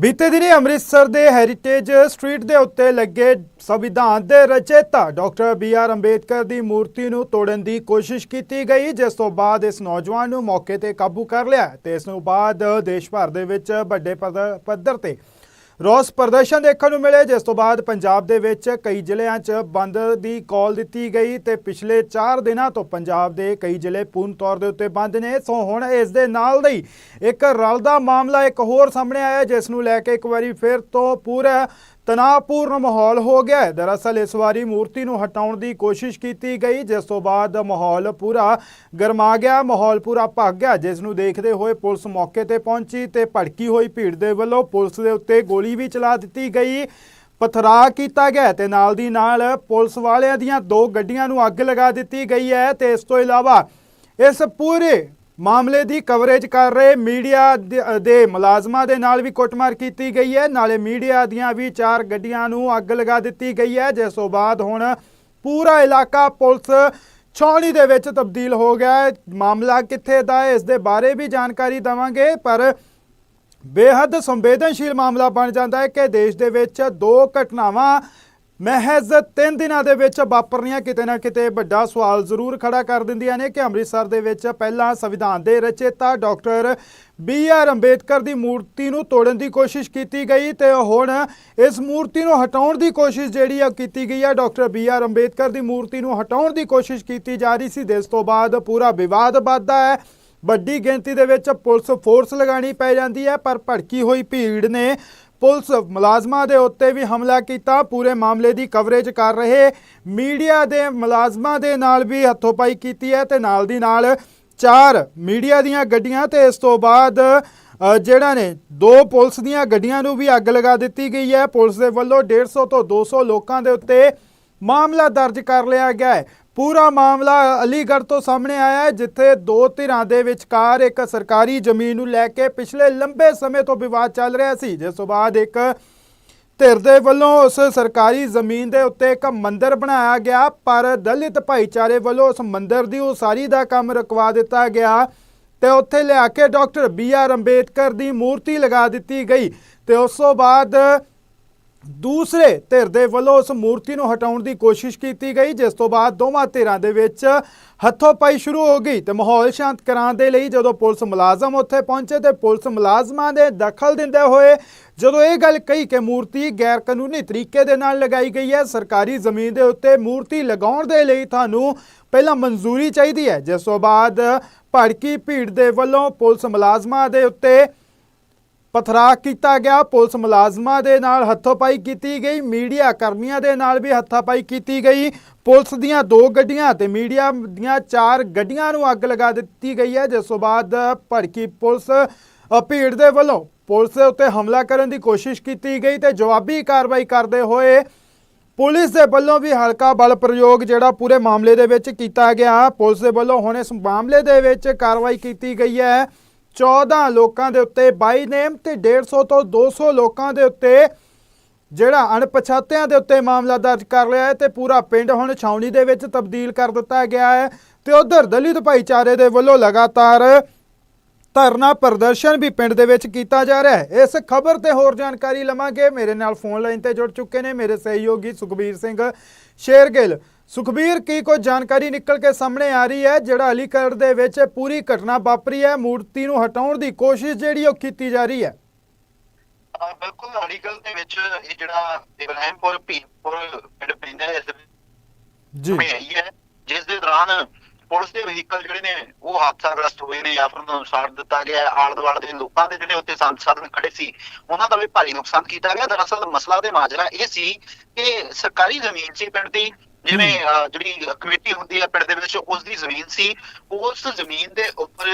ਬੀਤੇ ਦਿਨੀ ਅੰਮ੍ਰਿਤਸਰ ਦੇ ਹੈਰੀਟੇਜ ਸਟਰੀਟ ਦੇ ਉੱਤੇ ਲੱਗੇ ਸੰਵਿਧਾਨ ਦੇ ਰਚੇਤਾ ਡਾਕਟਰ ਬੀ ਆਰ ਅੰਬੇਦਕਰ ਦੀ ਮੂਰਤੀ ਨੂੰ ਤੋੜਨ ਦੀ ਕੋਸ਼ਿਸ਼ ਕੀਤੀ ਗਈ, ਜਿਸ ਤੋਂ ਬਾਅਦ ਇਸ ਨੌਜਵਾਨ ਨੂੰ ਮੌਕੇ ਤੇ ਕਾਬੂ ਕਰ ਲਿਆ ਤੇ ਇਸ ਨੂੰ ਬਾਅਦ ਦੇਸ਼ ਭਰ ਦੇ ਵਿੱਚ ਵੱਡੇ ਪੱਧ- ਪੱਧਰ ਤੇ ਰੋਸ ਪ੍ਰਦਰਸ਼ਨ ਦੇਖਣ ਨੂੰ ਮਿਲੇ ਜਿਸ ਤੋਂ ਬਾਅਦ ਪੰਜਾਬ ਦੇ ਵਿੱਚ ਕਈ ਜ਼ਿਲ੍ਹਿਆਂ 'ਚ ਬੰਦ ਦੀ ਕਾਲ ਦਿੱਤੀ ਗਈ ਤੇ ਪਿਛਲੇ 4 ਦਿਨਾਂ ਤੋਂ ਪੰਜਾਬ ਦੇ ਕਈ ਜ਼ਿਲ੍ਹੇ ਪੂਰਨ ਤੌਰ ਦੇ ਉੱਤੇ ਬੰਦ ਨੇ। ਸੋ ਹੁਣ ਇਸ ਦੇ ਨਾਲ ਹੀ ਇੱਕ ਰਲਦਾ ਮਾਮਲਾ ਇੱਕ ਹੋਰ ਸਾਹਮਣੇ ਆਇਆ, ਜਿਸ ਨੂੰ ਲੈ ਕੇ ਇੱਕ ਵਾਰੀ ਫਿਰ ਤੋਂ ਪੂਰਾ ਤਣਾਅਪੂਰਨ ਮਾਹੌਲ ਹੋ ਗਿਆ ਹੈ। ਦਰਅਸਲ, ਇਸ ਵਾਰੀ ਮੂਰਤੀ ਨੂੰ ਹਟਾਉਣ ਦੀ ਕੋਸ਼ਿਸ਼ ਕੀਤੀ ਗਈ। ਜਿਸ ਤੋਂ ਬਾਅਦ ਮਾਹੌਲ ਪੂਰਾ ਗਰਮਾ ਗਿਆ, ਮਾਹੌਲ ਪੂਰਾ ਭੱਗ ਗਿਆ। ਜਿਸ ਨੂੰ ਦੇਖਦੇ ਹੋਏ ਪੁਲਿਸ ਮੌਕੇ ਤੇ ਪਹੁੰਚੀ ਤੇ ਭੜਕੀ ਹੋਈ ਭੀੜ ਦੇ ਵੱਲੋਂ ਪੁਲਿਸ ਦੇ ਉੱਤੇ ਗੋਲੀ ਵੀ ਚਲਾ ਦਿੱਤੀ ਗਈ। ਪਥਰਾ ਕੀਤਾ ਗਿਆ ਤੇ ਨਾਲ ਦੀ ਨਾਲ ਪੁਲਿਸ ਵਾਲਿਆਂ ਦੀਆਂ ਦੋ ਗੱਡੀਆਂ ਨੂੰ ਅੱਗ ਲਗਾ ਦਿੱਤੀ ਗਈ ਹੈ ਤੇ ਇਸ ਤੋਂ ਇਲਾਵਾ ਇਸ ਪੂਰੇ ਮਾਮਲੇ ਦੀ ਕਵਰੇਜ ਕਰ ਰਹੇ ਮੀਡੀਆ ਦੇ- ਦੇ ਮੁਲਾਜ਼ਮਾਂ ਦੇ ਨਾਲ ਵੀ ਕੁੱਟਮਾਰ ਕੀਤੀ ਗਈ ਹੈ। ਨਾਲੇ ਮੀਡੀਆ ਦੀਆਂ ਵੀ ਚਾਰ ਗੱਡੀਆਂ ਨੂੰ ਅੱਗ ਲਗਾ ਦਿੱਤੀ ਗਈ ਹੈ। ਜਿਸ ਤੋਂ ਬਾਅਦ ਹੁਣ ਪੂਰਾ ਇਲਾਕਾ ਪੁਲਿਸ ਛਾਉਣੀ ਦੇ ਵਿੱਚ ਤਬਦੀਲ ਹੋ ਗਿਆ ਹੈ। ਮਾਮਲਾ ਕਿੱਥੇ ਦਾ ਹੈ, ਇਸ ਦੇ ਬਾਰੇ ਵੀ ਜਾਣਕਾਰੀ ਦਵਾਂਗੇ। ਪਰ ਬੇਹੱਦ ਸੰਵੇਦਨਸ਼ੀਲ ਮਾਮਲਾ ਬਣ ਜਾਂਦਾ ਹੈ ਕਿ ਦੇਸ਼ ਦੇ ਵਿੱਚ ਦੋ ਘਟਨਾਵਾਂ ਮਹਿਜ਼ 3 ਦਿਨਾਂ ਦੇ ਵਿੱਚ ਵਾਪਰਨੀਆਂ ਕਿਤੇ ਨਾ ਕਿਤੇ ਵੱਡਾ ਸਵਾਲ ਜ਼ਰੂਰ ਖੜਾ ਕਰ ਦਿੰਦੀਆਂ ਨੇ ਕਿ ਅੰਮ੍ਰਿਤਸਰ ਦੇ ਵਿੱਚ ਪਹਿਲਾਂ ਸੰਵਿਧਾਨ ਦੇ ਰਚੇਤਾ ਡਾਕਟਰ ਬੀ ਆਰ ਅੰਬੇਦਕਰ ਦੀ ਮੂਰਤੀ ਨੂੰ ਤੋੜਨ ਦੀ ਕੋਸ਼ਿਸ਼ ਕੀਤੀ ਗਈ ਤੇ ਹੁਣ ਇਸ ਮੂਰਤੀ ਨੂੰ ਹਟਾਉਣ ਦੀ ਕੋਸ਼ਿਸ਼ ਜਿਹੜੀ ਆ ਕੀਤੀ ਗਈ ਹੈ ਡਾਕਟਰ ਬੀ ਆਰ ਅੰਬੇਦਕਰ ਦੀ ਮੂਰਤੀ ਨੂੰ ਹਟਾਉਣ ਦੀ ਕੋਸ਼ਿਸ਼ ਕੀਤੀ ਜਾ ਰਹੀ ਸੀ। ਜਿਸ ਤੋਂ ਬਾਅਦ ਪੂਰਾ ਵਿਵਾਦ ਵੱਧਦਾ ਹੈ। ਵੱਡੀ ਗਿਣਤੀ ਦੇ ਵਿੱਚ ਪੁਲਿਸ ਫੋਰਸ ਲਗਾਣੀ ਪੈ ਜਾਂਦੀ ਹੈ, ਪਰ ਭੜਕੀ ਹੋਈ ਭੀੜ ਨੇ ਪੁਲਿਸ ਮੁਲਾਜ਼ਮਾਂ ਦੇ ਉੱਤੇ ਵੀ ਹਮਲਾ ਕੀਤਾ। ਪੂਰੇ ਮਾਮਲੇ ਦੀ ਕਵਰੇਜ ਕਰ ਰਹੇ ਮੀਡੀਆ ਦੇ ਮੁਲਾਜ਼ਮਾਂ ਦੇ ਨਾਲ ਵੀ ਹੱਥੋਪਾਈ ਕੀਤੀ ਹੈ ਤੇ ਨਾਲ ਦੀ ਨਾਲ ਚਾਰ ਮੀਡੀਆ ਦੀਆਂ ਗੱਡੀਆਂ ਤੇ ਇਸ ਤੋਂ ਬਾਅਦ ਜਿਹੜਾ ਨੇ ਦੋ ਪੁਲਿਸ ਦੀਆਂ ਗੱਡੀਆਂ ਨੂੰ ਵੀ ਅੱਗ ਲਗਾ ਦਿੱਤੀ ਗਈ ਹੈ। ਪੁਲਿਸ ਦੇ ਵੱਲੋਂ 150 ਤੋਂ 200 ਲੋਕਾਂ ਦੇ ਉੱਤੇ ਮਾਮਲਾ ਦਰਜ ਕਰ ਲਿਆ ਗਿਆ ਹੈ। ਪੂਰਾ ਮਾਮਲਾ ਅਲੀਗੜ੍ਹ ਤੋਂ ਸਾਹਮਣੇ ਆਇਆ ਹੈ, ਜਿੱਥੇ ਦੋ ਧਿਰਾਂ ਦੇ ਵਿਚਕਾਰ ਇੱਕ ਸਰਕਾਰੀ ਜ਼ਮੀਨ ਨੂੰ ਲੈ ਕੇ ਪਿਛਲੇ ਲੰਬੇ ਸਮੇਂ ਤੋਂ ਵਿਵਾਦ ਚੱਲ ਰਿਹਾ ਸੀ। ਜਿਸ ਤੋਂ ਬਾਅਦ ਇੱਕ ਧਿਰ ਦੇ ਵੱਲੋਂ ਉਸ ਸਰਕਾਰੀ ਜ਼ਮੀਨ ਦੇ ਉੱਤੇ ਇੱਕ ਮੰਦਿਰ ਬਣਾਇਆ ਗਿਆ, ਪਰ ਦਲਿਤ ਭਾਈਚਾਰੇ ਵੱਲੋਂ ਉਸ ਮੰਦਿਰ ਦੀ ਉਸਾਰੀ ਦਾ ਕੰਮ ਰੁਕਵਾ ਦਿੱਤਾ ਗਿਆ ਤੇ ਉੱਥੇ ਲਿਆ ਕੇ ਡਾਕਟਰ ਬੀ ਆਰ ਅੰਬੇਦਕਰ ਦੀ ਮੂਰਤੀ ਲਗਾ ਦਿੱਤੀ ਗਈ ਤੇ ਉਸ ਤੋਂ ਬਾਅਦ ਦੂਸਰੇ ਧਿਰ ਦੇ ਵੱਲੋਂ ਉਸ ਮੂਰਤੀ ਨੂੰ ਹਟਾਉਣ ਦੀ ਕੋਸ਼ਿਸ਼ ਕੀਤੀ ਗਈ, ਜਿਸ ਤੋਂ ਬਾਅਦ ਦੋਵਾਂ ਧਿਰਾਂ ਦੇ ਵਿੱਚ ਹੱਥੋਂ-ਪਾਈ ਸ਼ੁਰੂ ਹੋ ਗਈ ਤੇ ਮਾਹੌਲ ਸ਼ਾਂਤ ਕਰਾਉਣ ਦੇ ਲਈ ਜਦੋਂ ਪੁਲਿਸ ਮੁਲਾਜ਼ਮ ਉੱਥੇ ਪਹੁੰਚੇ ਤੇ ਪੁਲਿਸ ਮੁਲਾਜ਼ਮਾਂ ਦੇ ਦਖਲ ਦਿੰਦੇ ਹੋਏ ਜਦੋਂ ਇਹ ਗੱਲ ਕਹੀ ਕਿ ਮੂਰਤੀ ਗੈਰ ਕਾਨੂੰਨੀ ਤਰੀਕੇ ਦੇ ਨਾਲ ਲਗਾਈ ਗਈ ਹੈ, ਸਰਕਾਰੀ ਜ਼ਮੀਨ ਦੇ ਉੱਤੇ ਮੂਰਤੀ ਲਗਾਉਣ ਦੇ ਲਈ ਤੁਹਾਨੂੰ ਪਹਿਲਾਂ ਮਨਜ਼ੂਰੀ ਚਾਹੀਦੀ ਹੈ। ਜਿਸ ਤੋਂ ਬਾਅਦ ਭੜਕੀ ਭੀੜ ਦੇ ਵੱਲੋਂ ਪੁਲਿਸ ਮੁਲਾਜ਼ਮਾਂ ਦੇ ਉੱਤੇ ਪਥਰਾ ਕੀਤਾ ਗਿਆ। ਪੁਲਿਸ ਮੁਲਾਜ਼ਮਾਂ ਦੇ ਨਾਲ ਹੱਥੋਂਪਾਈ ਕੀਤੀ ਗਈ। ਮੀਡੀਆ ਕਰਮੀਆਂ ਦੇ ਨਾਲ ਵੀ ਹੱਥਾਪਾਈ ਕੀਤੀ ਗਈ। ਪੁਲਿਸ ਦੀਆਂ ਦੋ ਗੱਡੀਆਂ ਤੇ ਮੀਡੀਆ ਦੀਆਂ ਚਾਰ ਗੱਡੀਆਂ ਨੂੰ ਅੱਗ ਲਗਾ ਦਿੱਤੀ ਗਈ ਹੈ। ਜਿਸ ਤੋਂ ਬਾਅਦ ਭੜਕੀ ਪੁਲਿਸ ਭੀੜ ਦੇ ਵੱਲੋਂ ਪੁਲਿਸ ਦੇ ਉੱਤੇ ਹਮਲਾ ਕਰਨ ਦੀ ਕੋਸ਼ਿਸ਼ ਕੀਤੀ ਗਈ ਤੇ ਜਵਾਬੀ ਕਾਰਵਾਈ ਕਰਦੇ ਹੋਏ ਪੁਲਿਸ ਦੇ ਵੱਲੋਂ ਵੀ ਹਲਕਾ ਬਲ ਪ੍ਰਯੋਗ ਜਿਹੜਾ ਪੂਰੇ ਮਾਮਲੇ ਦੇ ਵਿੱਚ ਕੀਤਾ ਗਿਆ। ਪੁਲਿਸ ਦੇ ਵੱਲੋਂ ਹੁਣ ਇਸ ਮਾਮਲੇ ਦੇ ਵਿੱਚ ਕਾਰਵਾਈ ਕੀਤੀ ਗਈ ਹੈ। 14 ਲੋਕਾਂ ਦੇ ਉੱਤੇ ਬਾਈ ਨੇਮ ਤੇ 150 ਤੋਂ 200 ਲੋਕਾਂ ਦੇ ਉੱਤੇ ਜਿਹੜਾ ਅਣਪਛਾਤਿਆਂ ਦੇ ਉੱਤੇ ਮਾਮਲਾ ਦਰਜ ਕਰ ਲਿਆ ਹੈ ਤੇ ਪੂਰਾ ਪਿੰਡ ਹੁਣ ਛਾਉਣੀ ਦੇ ਵਿੱਚ ਤਬਦੀਲ ਕਰ ਦਿੱਤਾ ਗਿਆ ਹੈ ਤੇ ਉਧਰ ਦਲਿਤ ਭਾਈਚਾਰੇ ਦੇ ਵੱਲੋਂ ਲਗਾਤਾਰ ਧਰਨਾ ਪ੍ਰਦਰਸ਼ਨ ਵੀ ਪਿੰਡ ਦੇ ਵਿੱਚ ਕੀਤਾ ਜਾ ਰਿਹਾ ਹੈ। ਇਸ ਖਬਰ ਤੇ ਹੋਰ ਜਾਣਕਾਰੀ ਲਵਾਂਗੇ। ਮੇਰੇ ਨਾਲ ਫੋਨ ਲਾਈਨ ਤੇ ਜੁੜ ਚੁੱਕੇ ਨੇ ਮੇਰੇ ਸਹਿਯੋਗੀ ਸੁਖਬੀਰ ਸਿੰਘ ਸ਼ੇਰਗਿੱਲ। ਸੁਖਬੀਰ ਕੀ ਕੋਈ ਜਾਣਕਾਰੀ ਨਿਕਲ ਕੇ ਸਾਹਮਣੇ ਆ ਰਹੀ ਹੈ? ਜਿਹੜਾ ਅਲੀਗੜ੍ਹ ਦੇ ਵਿੱਚ ਪੂਰੀ ਘਟਨਾ ਵਾਪਰੀ ਹੈ ਮੂਰਤੀ ਨੂੰ ਹਟਾਉਣ ਦੀ ਕੋਸ਼ਿਸ਼ ਜਿਹੜੀ ਉਹ ਕੀਤੀ ਜਾ ਰਹੀ ਹੈ? ਬਿਲਕੁਲ ਅਲੀਗਲ ਦੇ ਵਿੱਚ ਇਹ ਜਿਹੜਾ ਇਬਰਾਹਿਮਪੁਰ ਭੀਮਪੁਰ ਪਿੰਡ ਪੈਂਦਾ ਹੈ ਜੀ। ਹੈ। ਜਿਸ ਦੇ ਦੌਰਾਨ ਪੁਲਿਸ ਦੇ ਵਹੀਕਲ ਜਿਹੜੇ ਨੇ ਉਹ ਹਾਦਸਾਗ੍ਰਸਤ ਹੋਏ ਨੇ। ਜਾਂ ਫਿਰ ਉਹਨਾਂ ਨੂੰ ਸਾੜ ਦਿੱਤਾ ਗਿਆ। ਆਲੇ ਦੁਆਲੇ ਦੇ ਲੋਕਾਂ ਦੇ ਜਿਹੜੇ ਉੱਤੇ ਸੰਦ ਸਾਧਨ ਖੜੇ ਸੀ ਉਹਨਾਂ ਦਾ ਵੀ ਭਾਰੀ ਨੁਕਸਾਨ ਕੀਤਾ ਗਿਆ। ਦਰਅਸਲ ਮਸਲਾ ਦੇ ਮਾਜਰਾ ਇਹ ਸੀ ਕਿ ਸਰਕਾਰੀ ਜ਼ਮੀਨ ਸੀ ਪਿੰਡ ਦੀ। ਜਿਵੇਂ ਜਿਹੜੀ ਕਮੇਟੀ ਹੁੰਦੀ ਹੈ ਪਿੰਡ ਦੇ ਵਿੱਚ ਉਸ ਦੀ ਜ਼ਮੀਨ ਸੀ। ਉਸ ਜ਼ਮੀਨ ਦੇ ਉੱਪਰ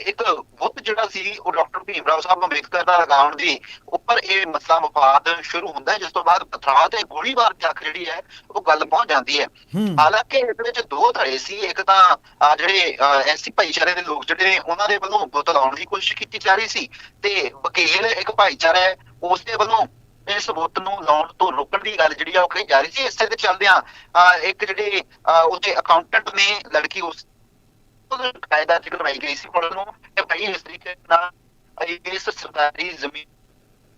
ਇੱਕ ਬੁੱਤ ਜਿਹੜਾ ਸੀ ਉਹ ਡਾਕਟਰ ਭੀਮ ਰਾਓ ਸਾਹਿਬ ਅੰਬੇਦਕਰ ਦਾ ਲਗਾਉਣ ਦੀ ਉੱਪਰ ਇਹ ਮਸਲਾ ਮਫਾਦ ਸ਼ੁਰੂ ਹੁੰਦਾ ਹੈ ਜਿਸ ਤੋਂ ਬਾਅਦ ਪਥਰਾਅ ਤੇ ਗੋਲੀਬਾਰ ਤੱਕ ਜਿਹੜੀ ਹੈ ਉਹ ਗੱਲ ਪਹੁੰਚ ਜਾਂਦੀ ਹੈ। ਹਾਲਾਂਕਿ ਇਸ ਵਿੱਚ ਦੋ ਧੜੇ ਸੀ। ਇੱਕ ਤਾਂ ਜਿਹੜੇ ਐਸੀ ਭਾਈਚਾਰੇ ਦੇ ਲੋਕ ਜਿਹੜੇ ਨੇ ਉਹਨਾਂ ਦੇ ਵੱਲੋਂ ਬੁੱਤ ਲਾਉਣ ਦੀ ਕੋਸ਼ਿਸ਼ ਕੀਤੀ ਜਾ ਰਹੀ ਸੀ ਤੇ ਵਕੀਲ ਇੱਕ ਭਾਈਚਾਰਾ ਹੈ ਉਸ ਦੇ ਵੱਲੋਂ ਇਸ ਬੁੱਤ ਨੂੰ ਲਾਉਣ ਤੋਂ ਰੋਕਣ ਦੀ ਗੱਲ ਜਿਹੜੀ ਆ ਉਹ ਕਹੀ ਜਾ ਰਹੀ ਸੀ। ਇਸੇ ਦੇ ਚੱਲਦਿਆਂ ਅਹ, ਇੱਕ ਜਿਹੜੇ ਉਹਦੇ ਅਕਾਊਂਟੈਂਟ ਨੇ ਲੜਕੀ ਉਸ ਉਹਦਾ ਕਾਇਦਾ ਜ਼ਿਕਰ ਕਰਵਾਈ ਗਈ ਸੀ ਉਹਨਾਂ ਨੂੰ ਕਿ ਭਾਈ ਇਸ ਤਰੀਕੇ ਨਾਲ ਇਸ ਸਰਕਾਰੀ ਜ਼ਮੀਨ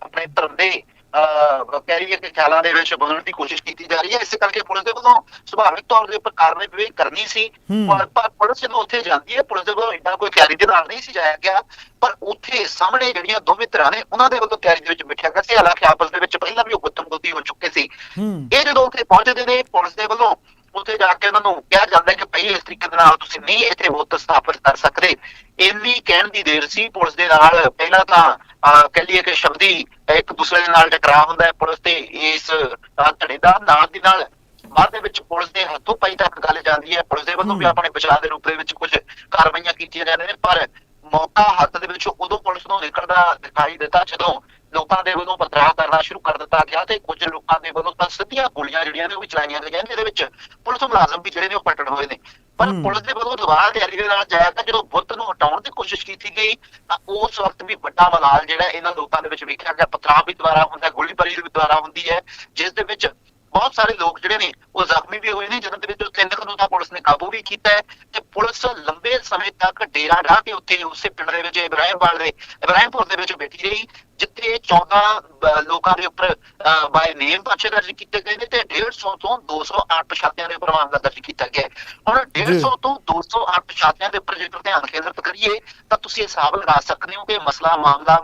ਆਪਣੇ ਧਰਦੇ ਕਹਿ ਲਈਏ ਕਿ ਖਿਆਲਾਂ ਦੇ ਵਿੱਚ ਬਦਲਣ ਦੀ ਕੋਸ਼ਿਸ਼ ਕੀਤੀ ਜਾ ਰਹੀ ਹੈ। ਇਸੇ ਕਰਕੇ ਪੁਲਿਸ ਦੇ ਵੱਲੋਂ ਸੁਭਾਵਿਕ ਤੌਰ ਦੇ ਉੱਪਰ ਕਾਰਵਾਈ ਵੀ ਕਰਨੀ ਸੀ। ਪਰ ਪੁਲਿਸ ਜਦੋਂ ਉੱਥੇ ਜਾਂਦੀ ਹੈ ਪੁਲਿਸ ਦੇ ਵੱਲੋਂ ਇੰਨਾ ਕੋਈ ਤਿਆਰੀ ਦੇ ਨਾਲ ਨਹੀਂ ਸੀ ਜਾਇਆ ਗਿਆ। ਪਰ ਉੱਥੇ ਸਾਹਮਣੇ ਜਿਹੜੀਆਂ ਦੋਵੇਂ ਧਿਰਾਂ ਨੇ ਉਹਨਾਂ ਦੇ ਵੱਲੋਂ ਤਿਆਰੀ ਦੇ ਵਿੱਚ ਬਿਠਿਆ ਗਿਆ ਸੀ। ਹਾਲਾਂਕਿ ਆਪਸ ਦੇ ਵਿੱਚ ਪਹਿਲਾਂ ਵੀ ਉਹ ਗੁੱਤਮ ਗੁੱਤੀ ਹੋ ਚੁੱਕੇ ਸੀ। ਇਹ ਜਦੋਂ ਉੱਥੇ ਪਹੁੰਚਦੇ ਨੇ ਪੁਲਿਸ ਦੇ ਵੱਲੋਂ ਉੱਥੇ ਜਾ ਕੇ ਉਹਨਾਂ ਨੂੰ ਕਿਹਾ ਜਾਂਦਾ ਕਿ ਭਈ ਇਸ ਤਰੀਕੇ ਦੇ ਨਾਲ ਤੁਸੀਂ ਨਹੀਂ ਇੱਥੇ ਵੋਟ ਸਥਾਪਿਤ ਕਰ ਸਕਦੇ। ਇੰਨੀ ਕਹਿਣ ਦੀ ਦੇਰ ਸੀ ਪੁਲਿਸ ਦੇ ਨਾਲ। ਪਹਿਲਾਂ ਤਾਂ ਕਹਿ ਲਈਏ ਕਿ ਸ਼ਬਦੀ ਇੱਕ ਦੂਸਰੇ ਦੇ ਨਾਲ ਟਕਰਾਅ ਹੁੰਦਾ ਹੈ ਪੁਲਿਸ ਤੇ ਇਸ ਧੜੇ ਦਾ ਨਾਲ ਦੀ ਨਾਲ ਬਾਅਦ ਦੇ ਵਿੱਚ ਪੁਲਿਸ ਦੇ ਹੱਥੋਂ ਪਈ ਤੱਕ ਗੱਲ ਜਾਂਦੀ ਹੈ ਪੁਲਿਸ ਦੇ ਵੱਲੋਂ ਵੀ। ਆਪਣੇ ਬਚਾਅ ਦੇ ਰੂਪ ਦੇ ਵਿੱਚ ਕੁਝ ਕਾਰਵਾਈਆਂ ਕੀਤੀਆਂ ਜਾਂਦੀਆਂ ਨੇ ਪਰ ਮੌਕਾ ਹੱਥ ਦੇ ਵਿੱਚ ਉਦੋਂ ਪੁਲਿਸ ਨੂੰ ਨਿਕਲਦਾ ਦਿਖਾਈ ਦਿੱਤਾ ਜਦੋਂ ਲੋਕਾਂ ਦੇ ਵੱਲੋਂ ਪਥਰਾਅ ਕਰਨਾ ਸ਼ੁਰੂ ਕਰ ਦਿੱਤਾ ਗਿਆ ਤੇ ਕੁਝ ਲੋਕਾਂ ਦੇ ਵੱਲੋਂ ਤਾਂ ਸਿੱਧੀਆਂ ਗੋਲੀਆਂ ਜਿਹੜੀਆਂ ਨੇ ਉਹ ਵੀ ਚਲਾਈਆਂ ਗਈਆਂ ਜਿਹਦੇ ਵਿੱਚ ਪੁਲਿਸ ਮੁਲਾਜ਼ਮ ਵੀ ਜਿਹੜੇ ਨੇ ਉਹ ਪਲਟਣ ਹੋਏ ਨੇ ਪਰ। ਪੁਲਿਸ ਦੇ ਵੱਲੋਂ ਦੁਬਾਰਾ ਤਿਆਰੀ ਦੇ ਨਾਲ ਜਾਇਆ ਤਾਂ ਜਦੋਂ ਬੁੱਤ ਨੂੰ ਹਟਾਉਣ ਦੀ ਕੋਸ਼ਿਸ਼ ਕੀਤੀ ਗਈ ਤਾਂ ਉਸ ਵਕਤ ਵੀ ਵੱਡਾ ਮਲਾਲ ਜਿਹੜਾ ਇਹਨਾਂ ਲੋਕਾਂ ਦੇ ਵਿੱਚ ਵੇਖਿਆ ਗਿਆ ਪਥਰਾਅ ਵੀ ਦੁਬਾਰਾ ਹੁੰਦਾ ਹੈ, ਗੋਲੀਬਾਰੀ ਵੀ ਦੁਬਾਰਾ ਹੁੰਦੀ ਹੈ ਜਿਸ ਦੇ ਵਿੱਚ ਬਹੁਤ ਸਾਰੇ ਲੋਕ ਜਿਹੜੇ ਨੇ ਉਹ ਜ਼ਖਮੀ ਵੀ ਹੋਏ ਨੇ ਜਿਹਨਾਂ ਦੇ ਵਿੱਚੋਂ ਤਿੰਨ ਕੁ ਨੂੰ ਤਾਂ ਪੁਲਿਸ ਨੇ ਕਾਬੂ ਵੀ ਕੀਤਾ ਹੈ ਤੇ ਪੁਲਿਸ ਲੰਬੇ ਸਮੇਂ ਤੱਕ ਡੇਰਾ ਢਾਹ ਕੇ ਉੱਥੇ ਉਸੇ ਪਿੰਡ ਦੇ ਵਿੱਚ ਇਬਰਾਹਿਮਵਾਲ ਦੇ ਇਬਰਾਹਿਮਪੁਰ ਦੇ ਵਿੱਚ ਬੈਠੀ ਰਹੀ ਜਿੱਥੇ 14 ਬ- ਲੋਕਾਂ ਦੇ ਉੱਪਰ ਬਾਈ ਨੇਮ ਪਰਚੇ ਦਰਜ ਕੀਤੇ ਗਏ ਨੇ ਤੇ 150 ਤੋਂ 208 ਪਛਾਤਿਆਂ ਦੇ ਉੱਪਰ ਮਾਮਲਾ ਦਰਜ ਕੀਤਾ ਗਿਆ। ਹੁਣ 150 ਤੋਂ 208 ਪਛਾਤਿਆਂ ਦੇ ਉੱਪਰ ਜੇਕਰ ਧਿਆਨ ਕੇਂਦਰਿਤ ਕਰੀਏ ਤਾਂ ਤੁਸੀਂ ਹਿਸਾਬ ਲਗਾ ਸਕਦੇ ਹੋ ਕਿ ਮਸਲਾ ਮਾਮਲਾ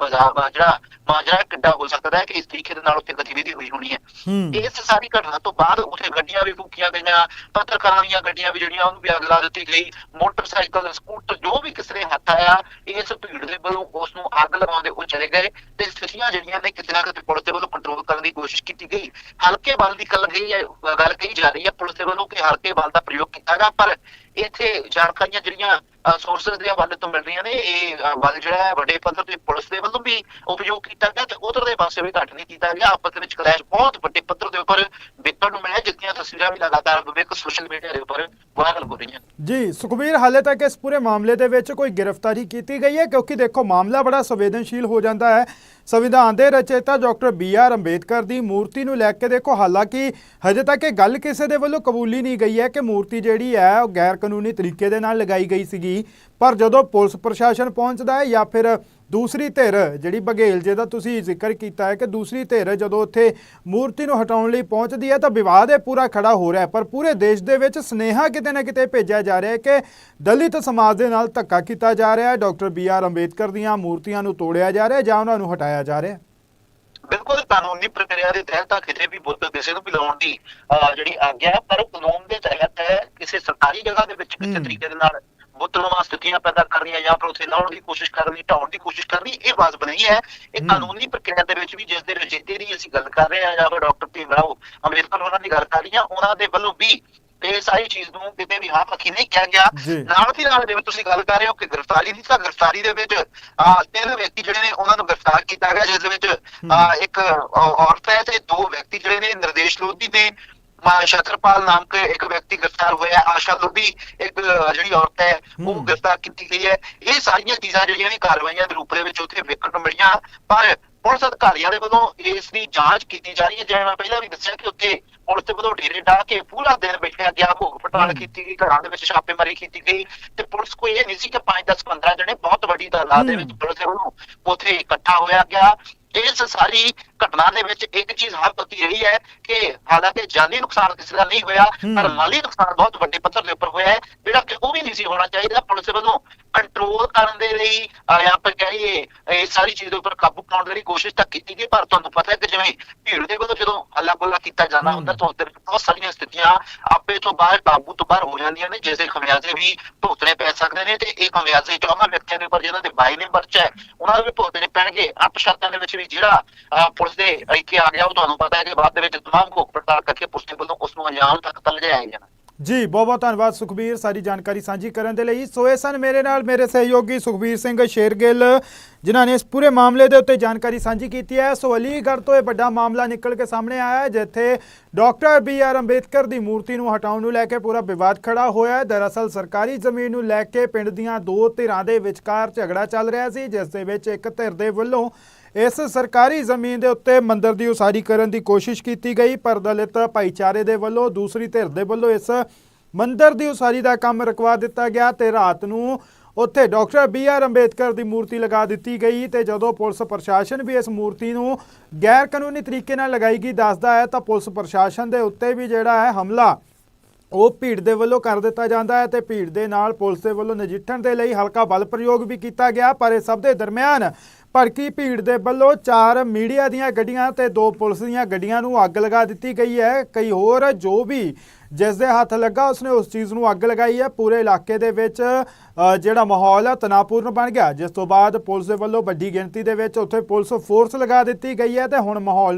ਜਿਹੜਾ ਮਾਜਰਾ ਕਿੱਡਾ ਹੋ ਸਕਦਾ ਹੈ ਕਿ ਇਸ ਤਰੀਕੇ ਦੇ ਨਾਲ ਉੱਥੇ ਗਤੀਵਿਧੀ ਹੋਈ ਹੋਣੀ ਹੈ। ਹੂੰ। ਇਸ ਸਾਰੀ ਘਟਨਾ ਤੋਂ ਬਾਅਦ ਉੱਥੇ ਗੱਡੀਆਂ ਵੀ ਫੂਕੀਆਂ ਗਈਆਂ ਪੱਤਰਕਾਰਾਂ ਦੀਆਂ ਗੱਡੀਆਂ ਵੀ ਜਿਹੜੀਆਂ ਉਹਨੂੰ ਵੀ ਅੱਗ ਲਾ ਦਿੱਤੀ ਗਈ। ਮੋਟਰਸਾਈਕਲ ਸਕੂਟਰ ਜੋ ਵੀ ਕਿਸੇ ਦੇ ਹੱਥ ਆਇਆ ਇਸ ਭੀੜ ਦੇ ਵੱਲੋਂ ਉਸ ਨੂੰ ਅੱਗ ਲਗਾਉਂਦੇ ਉਹ ਚਲੇ ਗਏ ਤੇ ਸਥਿਤੀਆਂ ਜਿਹੜੀਆਂ ਨੇ ਕਿਤੇ ਨਾ ਕਿਤੇ ਪੁਲਿਸ ਦੇ ਵੱਲੋਂ ਕੰਟਰੋਲ ਕਰਨ ਦੀ ਕੋਸ਼ਿਸ਼ ਕੀਤੀ ਗਈ। ਹਲਕੇ ਬਲ ਦੀ ਗੱਲ ਗਈ ਹੈ ਗੱਲ ਕਹੀ ਜਾ ਰਹੀ ਹੈ ਪੁਲਿਸ ਦੇ ਵੱਲੋਂ ਕਿ ਹਲਕੇ ਬਲ ਦਾ ਪ੍ਰਯੋਗ ਕੀਤਾ ਗਿਆ ਪਰ ਇੱਥੇ ਜਾਣਕਾਰੀਆਂ ਜਿਹੜੀਆਂ ਸੋਰਸਸ ਦੇ ਹਵਾਲੇ ਤੋਂ ਮਿਲ ਰਹੀਆਂ ਨੇ। ਇਹ ਅ, ਜਿਹੜਾ ਹੈ ਵੱਡੇ ਪੱਧਰ ਤੇ ਪੁਲਿਸ ਦੇ ਵੱਲੋਂ ਵੀ ਉਪਯੋਗ ਕੀਤਾ ਗਿਆ ਤੇ ਉਧਰਲੇ ਪਾਸੇ ਵੀ ਘੱਟ ਨਹੀਂ ਕੀਤਾ ਗਿਆ। ਆਪਸ ਦੇ ਵਿੱਚ ਕਲੈਸ਼ ਬਹੁਤ ਵੱਡੇ ਪੱਧਰ ਦੇ ਉੱਪਰ ਵੇਖਣ ਨੂੰ ਮਿਲਿਆ ਜਿਸ ਤਸਵੀਰਾਂ ਵੀ ਲਗਾਤਾਰ ਵਿਵੇਕ ਸੋਸ਼ਲ ਮੀਡੀਆ ਦੇ ਉੱਪਰ ਵਾਇਰਲ ਹੋ ਰਹੀਆਂ ਜੀ ਸੁਖਬੀਰ ਹਾਲੇ ਤੱਕ ਇਸ ਪੂਰੇ ਮਾਮਲੇ ਦੇ ਵਿੱਚ ਕੋਈ ਗ੍ਰਿਫਤਾਰੀ ਕੀਤੀ ਗਈ ਹੈ? ਕਿਉਂਕਿ ਦੇਖੋ ਮਾਮਲਾ ਬੜਾ ਸੰਵੇਦਨਸ਼ੀਲ ਹੋ ਜਾਂਦਾ ਹੈ। ਸੰਵਿਧਾਨ ਦੇ ਰਚੇਤਾ ਡਾਕਟਰ ਬੀ ਆਰ ਅੰਬੇਦਕਰ ਦੀ ਮੂਰਤੀ ਨੂੰ ਲੈ ਕੇ ਦੇਖੋ ਹਾਲਾਂਕਿ ਹਜੇ ਤੱਕ ਇਹ ਗੱਲ ਕਿਸੇ ਦੇ ਵੱਲੋਂ ਕਬੂਲੀ ਨਹੀਂ ਗਈ ਹੈ ਕਿ ਮੂਰਤੀ ਜਿਹੜੀ ਹੈ ਉਹ ਗੈਰ ਕਾਨੂੰਨੀ ਤਰੀਕੇ ਦੇ ਨਾਲ ਲਗਾਈ ਗਈ ਸੀਗੀ। ਪਰ ਜਦੋਂ ਪੁਲਿਸ ਪ੍ਰਸ਼ਾਸਨ ਪਹੁੰਚਦਾ ਹੈ ਜਾਂ ਫਿਰ ਦੂਸਰੀ ਧਿਰ ਜਿਹੜੀ ਬਘੇਲ ਜਿਹਦਾ ਤੁਸੀਂ ਜ਼ਿਕਰ ਕੀਤਾ ਹੈ ਕਿ ਦੂਸਰੀ ਧਿਰ ਜਦੋਂ ਉੱਥੇ ਮੂਰਤੀ ਨੂੰ ਹਟਾਉਣ ਲਈ ਪਹੁੰਚਦੀ ਹੈ ਤਾਂ ਵਿਵਾਦ ਇਹ ਪੂਰਾ ਖੜਾ ਹੋ ਰਿਹਾ ਪਰ ਪੂਰੇ ਦੇਸ਼ ਦੇ ਵਿੱਚ ਸਨੇਹਾ ਕਿਤੇ ਨਾ ਕਿਤੇ ਭੇਜਿਆ ਜਾ ਰਿਹਾ ਹੈ ਕਿ ਦਲਿਤ ਸਮਾਜ ਦੇ ਨਾਲ ਧੱਕਾ ਕੀਤਾ ਜਾ ਰਿਹਾ ਹੈ। ਡਾਕਟਰ ਬੀ ਆਰ ਅੰਬੇਦਕਰ ਦੀਆਂ ਮੂਰਤੀਆਂ ਨੂੰ ਤੋੜਿਆ ਜਾ ਰਿਹਾ ਜਾਂ ਉਹਨਾਂ ਨੂੰ ਹਟਾਇਆ ਜਾ ਰਿਹਾ ਹੈ। ਬਿਲਕੁਲ ਕਾਨੂੰਨੀ ਪ੍ਰਕਿਰਿਆ ਦੇ ਤਹਿਤ ਤਾਂ ਕਿਤੇ ਵੀ ਬੁੱਤ ਕਿਸੇ ਨੂੰ ਵੀ ਲਾਉਣ ਦੀ ਜਿਹੜੀ ਆਗਿਆ ਹੈ ਪਰ ਕਾਨੂੰਨ ਦੇ ਤਹਿਤ ਹੈ ਕਿਸੇ ਸਰਕਾਰੀ ਜਗ੍ਹਾ ਦੇ ਵਿੱਚ ਕਿਸੇ। ਤਰੀਕੇ ਦੇ ਨਾਲ ਬੁੱਤ ਲਵਾ ਸਥਿਤੀਆਂ ਪੈਦਾ ਕਰਨੀਆਂ ਜਾਂ ਫਿਰ ਉੱਥੇ ਲਾਉਣ ਦੀ ਕੋਸ਼ਿਸ਼ ਕਰਨੀ ਢਾਉਣ ਦੀ ਕੋਸ਼ਿਸ਼ ਕਰਨੀ ਇਹ ਵਾਜਬ ਨਹੀਂ ਹੈ ਇਹ। ਕਾਨੂੰਨੀ ਪ੍ਰਕਿਰਿਆ ਦੇ ਵਿੱਚ ਵੀ ਜਿਸ ਦੇ ਰਚੇਤੇ ਦੀ ਅਸੀਂ ਗੱਲ ਕਰ ਰਹੇ ਹਾਂ ਜਾਂ ਫਿਰ ਡਾਕਟਰ ਭੀਮ ਰਾਓ ਅੰਬੇਦਕਰ ਉਹਨਾਂ ਦੀ ਗੱਲ ਕਰ ਰਹੀ ਹਾਂ ਉਹਨਾਂ ਦੇ ਵੱਲੋਂ ਵੀ ਇਹ ਸਾਰੀ ਚੀਜ਼ ਨੂੰ ਕਿਤੇ ਵੀ ਹਾਂ ਪੱਖੀ ਨਹੀਂ ਕਿਹਾ ਗਿਆ। ਨਾਲ ਦੀ ਨਾਲ ਜਿਵੇਂ ਤੁਸੀਂ ਗੱਲ ਕਰ ਰਹੇ ਹੋ ਕਿ ਗ੍ਰਿਫਤਾਰੀ ਦੀ ਤਾਂ ਗ੍ਰਿਫਤਾਰੀ ਦੇ ਵਿੱਚ ਆ ਤਿੰਨ ਵਿਅਕਤੀ ਜਿਹੜੇ ਨੇ ਉਹਨਾਂ ਨੂੰ ਗ੍ਰਿਫਤਾਰ ਕੀਤਾ ਗਿਆ ਜਿਸ ਦੇ ਵਿੱਚ ਇੱਕ ਔਰਤ ਹੈ ਤੇ ਦੋ ਵਿਅਕਤੀ ਜਿਹੜੇ ਨੇ ਨਿਰਦੇਸ਼ ਲੋਧੀ ਮਾ ਸ਼ਤਰਪਾਲ ਨਾਮ ਕੇ ਇੱਕ ਵਿਅਕਤੀ ਗ੍ਰਿਫਤਾਰ ਹੋਇਆ ਹੈ। ਆਸ਼ਾ ਲੋਧੀ ਇੱਕ ਜਿਹੜੀ ਔਰਤ ਹੈ ਉਹ। ਗ੍ਰਿਫਤਾਰ ਕੀਤੀ ਗਈ ਹੈ ਇਹ ਸਾਰੀਆਂ ਚੀਜ਼ਾਂ ਜਿਹੜੀਆਂ ਨੇ ਕਾਰਵਾਈਆਂ ਦੇ ਰੂਪ ਦੇ ਵਿੱਚ ਉੱਥੇ ਵੇਖਣ ਨੂੰ ਮਿਲੀਆਂ ਪਰ ਪੁਲਿਸ ਅਧਿਕਾਰੀਆਂ ਦੇ ਵੱਲੋਂ ਇਸ ਦੀ ਜਾਂਚ ਕੀਤੀ ਜਾ ਰਹੀ ਹੈ ਜਿਵੇਂ ਮੈਂ ਪਹਿਲਾਂ ਵੀ ਦੱਸਿਆ ਕਿ ਉੱਥੇ ਪੁਲਿਸ ਦੇ ਵੱਲੋਂ ਡੇਰੇ ਢਾਹ ਕੇ ਪੂਰਾ ਦਿਨ ਬੈਠਿਆ ਗਿਆ ਭੋਗ ਪਟਾਲ। ਕੀਤੀ ਗਈ ਘਰਾਂ ਦੇ ਵਿੱਚ ਛਾਪੇਮਾਰੀ ਕੀਤੀ ਗਈ ਤੇ ਪੁਲਿਸ ਕੋਈ ਇਹ ਨਹੀਂ ਸੀ ਕਿ 5 10 15 ਜਣੇ ਬਹੁਤ ਵੱਡੀ ਤਾਦਾਦ ਦੇ ਵਿੱਚ। ਪੁਲਿਸ ਦੇ ਵੱਲੋਂ ਉੱਥੇ ਇਕੱਠਾ ਹੋਇਆ ਗਿਆ ਇਸ ਸਾਰੀ ਘਟਨਾ ਦੇ ਵਿੱਚ ਇੱਕ ਚੀਜ਼ ਹਰ ਪਤੀ ਰਹੀ ਹੈ ਕਿ ਹਾਲਾਂਕਿ ਜਾਨੀ ਨੁਕਸਾਨ ਕਿਸੇ ਦਾ ਨਹੀਂ ਹੋਇਆ ਪਰ। ਮਾਲੀ ਨੁਕਸਾਨ ਬਹੁਤ ਵੱਡੇ ਪੱਧਰ ਦੇ ਉੱਪਰ ਹੋਇਆ ਹੈ ਜਿਹੜਾ ਕਿ ਉਹ ਵੀ ਨਹੀਂ ਸੀ ਹੋਣਾ ਚਾਹੀਦਾ ਪੁਲਿਸ ਦੇ ਵੱਲੋਂ ਕੰਟਰੋਲ ਕਰਨ ਦੇ ਲਈ ਜਾਂ ਆਪਾਂ ਕਹੀਏ ਇਸ ਸਾਰੀ ਚੀਜ਼ ਦੇ ਉੱਪਰ ਕਾਬੂ ਪਾਉਣ ਦੇ ਕੋਸ਼ਿਸ਼ ਤਾਂ ਕੀਤੀ ਗਈ ਪਰ ਤੁਹਾਨੂੰ ਪਤਾ ਹੈ ਕਿ ਜਿਵੇਂ ਭੀੜ ਦੇ ਵੱਲੋਂ ਜਦੋਂ ਹੱਲਾ ਗੁੱਲਾ ਕੀਤਾ ਜਾਣਾ ਹਮ। ਹੁੰਦਾ ਤਾਂ ਉਸ ਦੇ ਵਿੱਚ ਬਹੁਤ ਸਾਰੀਆਂ ਸਥਿਤੀਆਂ ਆਪੇ ਤੋਂ ਬਾਹਰ ਕਾਬੂ ਤੋਂ ਬਾਹਰ ਹੋ ਜਾਂਦੀਆਂ ਨੇ ਜਿਸ ਦੇ ਖਮਿਆਜ਼ੇ ਵੀ ਭੁਗਤਣੇ ਪੈ ਸਕਦੇ ਨੇ ਤੇ ਇਹ ਖਮਿਆਜ਼ੇ ਚੌਹਾਂ ਵਿਅਕਤੀਆਂ ਦੇ ਉੱਪਰ ਜਿਹਨਾਂ ਦੇ ਬਾਈ ਨੇ ਪਰਚਾ ਹੈ ਉਹਨਾਂ ਨੂੰ ਵੀ ਭੁਗਤਣੇ ਪੈਣਗੇ ਅੱਪ ਸ਼ਰਤਾਂ ਦੇ ਵਿੱਚ ਵੀ ਜਿਹੜਾ ਪੁਲਿਸ ਦੇ ਅੜਿੱਕੇ ਆ ਗਿਆ ਉਹ ਤੁਹਾਨੂੰ ਪਤਾ ਹੈ ਕਿ ਬਾਅਦ ਦੇ ਵਿੱਚ ਤਮਾਮ ਭੋਗ ਪੜਤਾਲ ਕਰਕੇ ਪੁਲਿਸ ਦੇ ਵੱਲੋਂ ਉਸ ਨੂੰ ਅੰਜਾਮ ਤੱਕ ਤਲ ਲਿਆਇਆ ਜਾਣਾ। ਜੀ, ਬਹੁਤ ਬਹੁਤ ਧੰਨਵਾਦ ਸੁਖਬੀਰ, ਸਾਰੀ ਜਾਣਕਾਰੀ ਸਾਂਝੀ ਕਰਨ ਦੇ ਲਈ। ਸੋ ਇਹ ਸਨ ਮੇਰੇ ਨਾਲ ਮੇਰੇ ਸਹਿਯੋਗੀ ਸੁਖਬੀਰ ਸਿੰਘ ਸ਼ੇਰਗਿੱਲ, ਜਿਨ੍ਹਾਂ ਨੇ ਇਸ ਪੂਰੇ ਮਾਮਲੇ ਦੇ ਉੱਤੇ ਜਾਣਕਾਰੀ ਸਾਂਝੀ ਕੀਤੀ ਹੈ। ਸੋ ਅਲੀਗੜ੍ਹ ਤੋਂ ਇਹ ਵੱਡਾ ਮਾਮਲਾ ਨਿਕਲ ਕੇ ਸਾਹਮਣੇ ਆਇਆ ਹੈ, ਜਿੱਥੇ ਡਾਕਟਰ ਬੀ ਆਰ ਅੰਬੇਦਕਰ ਦੀ ਮੂਰਤੀ ਨੂੰ ਹਟਾਉਣ ਨੂੰ ਲੈ ਕੇ ਪੂਰਾ ਵਿਵਾਦ ਖੜਾ ਹੋਇਆ ਹੈ। ਦਰਅਸਲ ਸਰਕਾਰੀ ਜ਼ਮੀਨ ਨੂੰ ਲੈ ਕੇ ਪਿੰਡ ਦੀਆਂ ਦੋ ਧਿਰਾਂ ਦੇ ਵਿਚਕਾਰ ਝਗੜਾ ਚੱਲ ਰਿਹਾ ਸੀ, ਜਿਸ ਦੇ ਵਿੱਚ ਇੱਕ ਧਿਰ ਦੇ ਵੱਲੋਂ ਇਸ ਸਰਕਾਰੀ ਜ਼ਮੀਨ ਦੇ ਉੱਤੇ ਮੰਦਰ ਦੀ ਉਸਾਰੀ ਕਰਨ ਦੀ ਕੋਸ਼ਿਸ਼ ਕੀਤੀ ਗਈ, ਪਰ ਦਲਿਤ ਭਾਈਚਾਰੇ ਦੇ ਵੱਲੋਂ, ਦੂਸਰੀ ਧਿਰ ਦੇ ਵੱਲੋਂ ਇਸ ਮੰਦਰ ਦੀ ਉਸਾਰੀ ਦਾ ਕੰਮ ਰੁਕਵਾ ਦਿੱਤਾ ਗਿਆ ਤੇ ਰਾਤ ਨੂੰ ਉੱਥੇ ਡਾਕਟਰ ਬੀ ਆਰ ਅੰਬੇਦਕਰ ਦੀ ਮੂਰਤੀ ਲਗਾ ਦਿੱਤੀ ਗਈ ਤੇ ਜਦੋਂ ਪੁਲਿਸ ਪ੍ਰਸ਼ਾਸਨ ਵੀ ਇਸ ਮੂਰਤੀ ਨੂੰ ਗੈਰ ਕਾਨੂੰਨੀ ਤਰੀਕੇ ਨਾਲ ਲਗਾਈ ਗਈ ਦੱਸਦਾ ਹੈ ਤਾਂ ਪੁਲਿਸ ਪ੍ਰਸ਼ਾਸਨ ਦੇ ਉੱਤੇ ਵੀ ਜਿਹੜਾ ਹੈ ਹਮਲਾ, ਉਹ ਭੀੜ ਦੇ ਵੱਲੋਂ ਕਰ ਦਿੱਤਾ ਜਾਂਦਾ ਹੈ ਤੇ ਭੀੜ ਦੇ ਨਾਲ ਪੁਲਿਸ ਦੇ ਵੱਲੋਂ ਨਜਿੱਠਣ ਦੇ ਲਈ ਹਲਕਾ ਬਲ ਪ੍ਰਯੋਗ ਵੀ ਕੀਤਾ ਗਿਆ, ਪਰ ਇਹ ਸਭ ਦੇ ਦਰਮਿਆਨ ਭੜਕੀ ਭੀੜ ਦੇ ਵੱਲੋਂ ਚਾਰ ਮੀਡੀਆ ਦੀਆਂ ਗੱਡੀਆਂ ਤੇ ਦੋ ਪੁਲਿਸ ਦੀਆਂ ਗੱਡੀਆਂ ਨੂੰ ਅੱਗ ਲਗਾ ਦਿੱਤੀ ਗਈ ਹੈ। ਕਈ ਹੋਰ ਜੋ ਵੀ ਜਿਸ ਦੇ ਹੱਥ ਲੱਗਾ, ਉਸਨੇ ਉਸ ਚੀਜ਼ ਨੂੰ ਅੱਗ ਲਗਾਈ ਹੈ। ਪੂਰੇ ਇਲਾਕੇ ਦੇ ਵਿੱਚ ਜਿਹੜਾ ਮਾਹੌਲ ਹੈ ਤਣਾਅਪੂਰਨ ਬਣ ਗਿਆ। ਜਿਸ ਤੋਂ ਬਾਅਦ ਪੁਲਿਸ ਦੇ ਵੱਲੋਂ ਵੱਡੀ ਗਿਣਤੀ ਦੇ ਵਿੱਚ ਉੱਥੇ ਪੁਲਿਸ ਫੋਰਸ ਲਗਾ ਦਿੱਤੀ ਗਈ ਹੈ ਤੇ ਹੁਣ ਮਾਹੌਲ